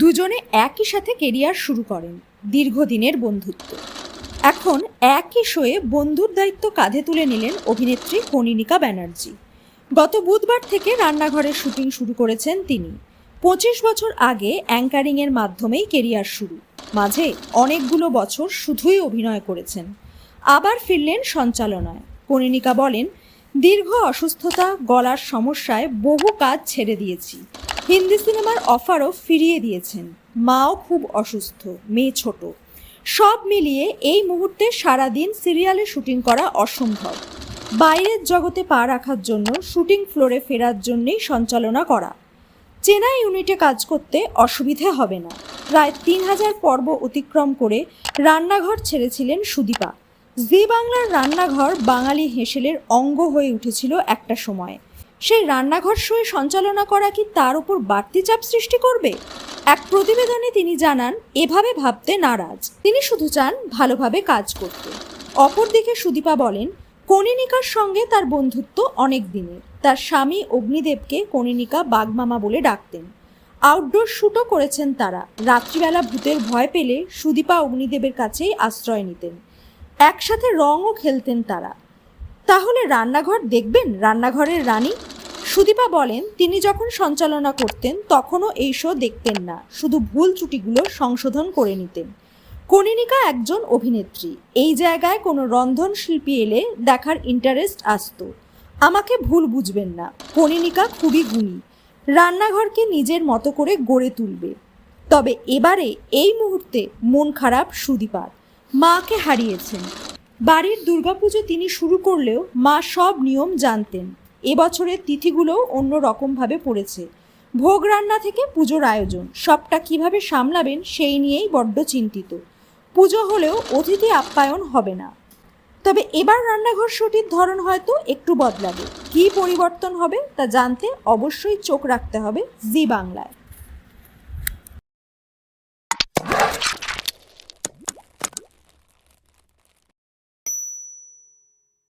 দুজনে একই সাথে কেরিয়ার শুরু করেন, দীর্ঘদিনের বন্ধুত্ব। এখন একই শোয়ে বন্ধুর দায়িত্ব কাঁধে তুলে নিলেন অভিনেত্রী কনিনিকা ব্যানার্জি। গত বুধবার থেকে রান্নাঘরের শুটিং শুরু করেছেন তিনি। পঁচিশ বছর আগে অ্যাঙ্কারিংয়ের মাধ্যমেই কেরিয়ার শুরু। মাঝে অনেকগুলো বছর শুধুই অভিনয় করেছেন। আবার ফিরলেন সঞ্চালনায়। কনিনিকা বলেন, দীর্ঘ অসুস্থতা, গলার সমস্যায় বহু কাজ ছেড়ে দিয়েছি। হিন্দি সিনেমার অফারও ফিরিয়ে দিয়েছেন। মাও খুব অসুস্থ, মেয়ে ছোট। সব মিলিয়ে এই মুহূর্তে সারাদিন সিরিয়ালে শুটিং করা অসম্ভব। বাইরের জগতে পা রাখার জন্য শুটিং ফ্লোরে ফেরার জন্যেই সঞ্চালনা করা। চেনা ইউনিটে কাজ করতে অসুবিধে হবে না। প্রায় তিন হাজার পর্ব অতিক্রম করে রান্নাঘর ছেড়েছিলেন সুদীপা। জি বাংলার রান্নাঘর বাঙালি হেসেলের অঙ্গ হয়ে উঠেছিল একটা সময়। সেই রান্নাঘর শোয়ে সঞ্চালনা করা কি তার উপর বাড়তি চাপ সৃষ্টি করবে? এক প্রতিবেদনে তিনি জানান, এভাবে ভাবতে নারাজ। তিনি শুধু চান ভালোভাবে কাজ করতে। অপরদিকে সুদীপা বলেন কনিনিকার সঙ্গে তার বন্ধুত্ব অনেক দিনের। তার স্বামী অগ্নিদেবকে কনিনিকা বাগমামা বলে ডাকতেন। আউটডোর শ্যুটও করেছেন তারা। রাত্রিবেলা ভূতের ভয় পেলে সুদীপা অগ্নিদেবের কাছেই আশ্রয় নিতেন। একসাথে রঙও খেলতেন তারা। তাহলে রান্নাঘর দেখবেন রান্নাঘরের রানী? সুদীপা বলেন, তিনি যখন সঞ্চালনা করতেন, তখনও এই শো দেখতেন না, শুধু ভুল ত্রুটিগুলো সংশোধন করে নিতেন। কনিনিকা একজন অভিনেত্রী, এই জায়গায় কোনো রন্ধন শিল্পী এলে দেখার ইন্টারেস্ট আসতো। আমাকে ভুল বুঝবেন না কনিনিকা খুবই গুণী, রান্নাঘরকে নিজের মতো করে গড়ে তুলবে। তবে এবারে এই মুহূর্তে মন খারাপ সুদীপার, মাকে হারিয়েছেন। বাড়ির দুর্গাপুজো তিনি শুরু করলেও মা সব নিয়ম জানতেন। এবছরের তিথিগুলোও অন্য রকমভাবে পড়েছে। ভোগ রান্না থেকে পুজোর আয়োজন, সবটা কীভাবে সামলাবেন সেই নিয়েই বড্ড চিন্তিত। পুজো হলেও অতিথি আপ্যায়ন হবে না। তবে এবার রান্নাঘর শুটির ধরন হয়তো একটু বদলাবে। কি পরিবর্তন হবে তা জানতে অবশ্যই চোখ রাখতে হবে জি বাংলায়।